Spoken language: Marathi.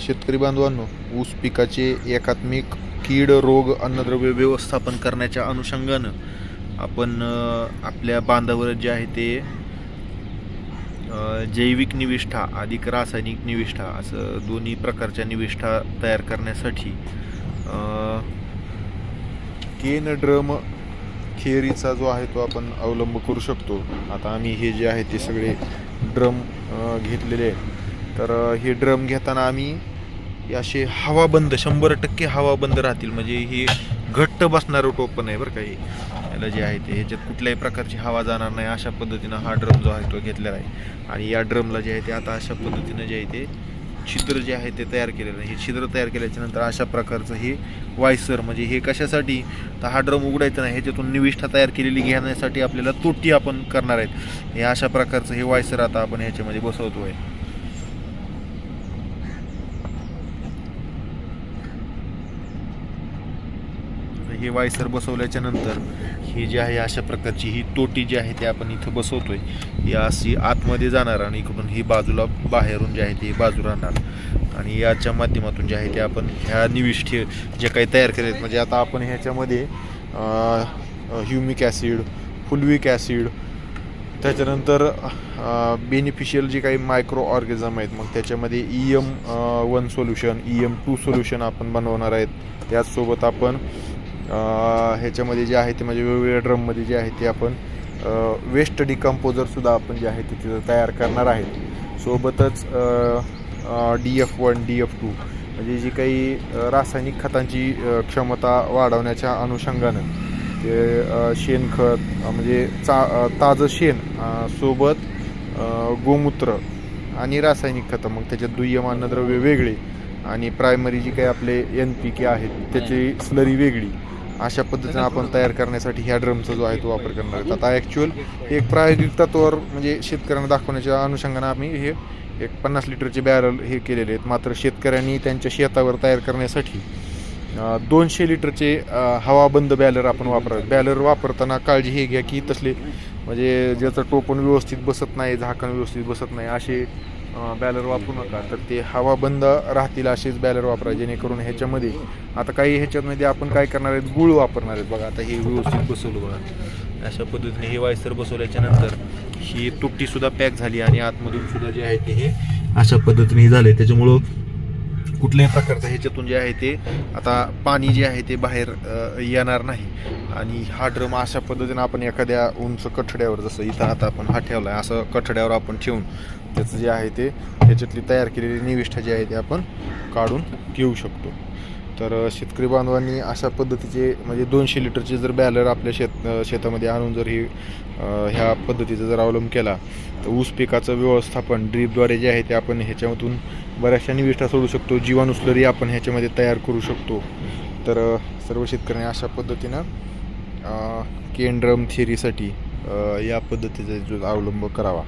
शेतकरी बांधवांनो ऊस पिकाचे एकात्मिक कीड रोग अन्नद्रव्य व्यवस्थापन करण्याच्या अनुषंगानं आपण आपल्या बांधावर जे आहे ते जैविक निविष्ठा अधिक रासायनिक निविष्ठा असं दोन्ही प्रकारच्या निविष्ठा तयार करण्यासाठी केन ड्रम खेरीचा जो आहे तो आपण अवलंब करू शकतो. आता आम्ही हे जे आहे ते सगळे ड्रम घेतलेले आहेत. तर हे ड्रम घेताना आम्ही असे हवाबंद शंभर टक्के हवाबंद राहतील. म्हणजे हे घट्ट बसणारं टोपण आहे बरं का हे. याला जे आहे ते ह्याच्यात कुठल्याही प्रकारची हवा जाणार नाही अशा पद्धतीनं हा ड्रम जो आहे तो घेतलेला आहे. आणि या ड्रमला जे आहे ते आता अशा पद्धतीनं जे आहे ते छिद्र जे आहे ते तयार केलेलं आहे. हे छिद्र तयार केल्याच्यानंतर अशा प्रकारचं हे वायसर म्हणजे हे कशासाठी? तर हा ड्रम उघडायचा नाही ह्याच्यातून निविष्ठा तयार केलेली घेण्यासाठी आपल्याला तोटी आपण करणार आहेत. हे अशा प्रकारचं हे वायसर आता आपण ह्याच्यामध्ये बसवतो आहे हे वायसर बसवल्याच्या नंतर ही जी आहे अशा प्रकारची ही तोटी जी आहे ती आपण इथं बसवतोय ही अशी आतमध्ये जाणार आणि इकडून ही बाजूला बाहेरून जे आहे ते बाजू राहणार. आणि याच्या माध्यमातून जे आहे ते आपण ह्या निविष्ठे जे काही तयार केले म्हणजे आता आपण ह्याच्यामध्ये ह्युमिक ॲसिड फुलविक ॲसिड त्याच्यानंतर बेनिफिशियल जे काही मायक्रो ऑर्गॅझम आहेत मग त्याच्यामध्ये E M one solution E M two solution आपण बनवणार आहेत. त्याचसोबत आपण ह्याच्यामध्ये जे आहे ते म्हणजे वेगवेगळ्या ड्रममध्ये जे आहे ते आपण वेस्ट डिकम्पोजरसुद्धा आपण जे आहे ते तिथं तयार करणार आहेत. सोबतच D F one D F two म्हणजे जी काही रासायनिक खतांची क्षमता वाढवण्याच्या अनुषंगानं. ते शेणखत म्हणजे चा ताजं शेण सोबत गोमूत्र आणि रासायनिक खतं मग त्याच्यात दुय्यम अन्नद्रव्य वेगळे आणि प्रायमरी जी काही आपले एन पी के आहेत त्याची स्लरी वेगळी. अशा पद्धतीनं आपण तयार करण्यासाठी ह्या ड्रमचा जो आहे तो वापर करणार आहेत. आता ॲक्च्युअल एक प्रायोगिक तत्वावर म्हणजे शेतकऱ्यांना दाखवण्याच्या अनुषंगानं आम्ही हे एक पन्नास लिटरचे बॅरल हे केलेले आहेत. मात्र शेतकऱ्यांनी त्यांच्या शेतावर तयार करण्यासाठी दोनशे लिटरचे हवाबंद बॅलर आपण वापरावे बॅलर वापरताना काळजी हे घ्या की तसले म्हणजे ज्याचं टोपण व्यवस्थित बसत नाही झाकण व्यवस्थित बसत नाही असे बॅलर वापरू नका. तर ते हवा बंद राहतील असेच बॅलर वापरा जेणेकरून ह्याच्यामध्ये आता काही ह्याच्यामध्ये आपण काय करणार आहेत गुळ वापरणार आहेत. बघा आता हे व्यवस्थित बसवलं बघा. अशा पद्धतीने हे वायसर बसवल्याच्या नंतर ही तुपटीसुद्धा पॅक झाली आणि आतमधून सुद्धा जे आहे ते हे अशा पद्धतीने झाले. त्याच्यामुळं कुठल्याही प्रकारचं ह्याच्यातून जे आहे ते आता पाणी जे आहे ते बाहेर येणार नाही. आणि हा ड्रम अशा पद्धतीनं आपण एखाद्या उंच कठड्यावर जसं इथं आता आपण हा ठेवला आहे असं कठड्यावर आपण ठेवून त्याचं जे आहे ते त्याच्यातली तयार केलेली निविष्ठा जी आहे ते आपण काढून घेऊ शकतो. तर शेतकरी बांधवांनी अशा पद्धतीचे म्हणजे दोनशे लिटरचे जर बॅलर आपल्या शेत शेतामध्ये आणून जर ही ह्या पद्धतीचा जर अवलंब केला तर ऊस पिकाचं व्यवस्थापन ड्रीपद्वारे जे आहे ते आपण ह्याच्यामधून बऱ्याचशा निविष्ठा सोडू शकतो जीवाणुस्लरी आपण ह्याच्यामध्ये तयार करू शकतो. तर सर्व शेतकऱ्यांनी अशा पद्धतीनं केंड्रम थिअरीसाठी या पद्धतीचा जो अवलंब करावा.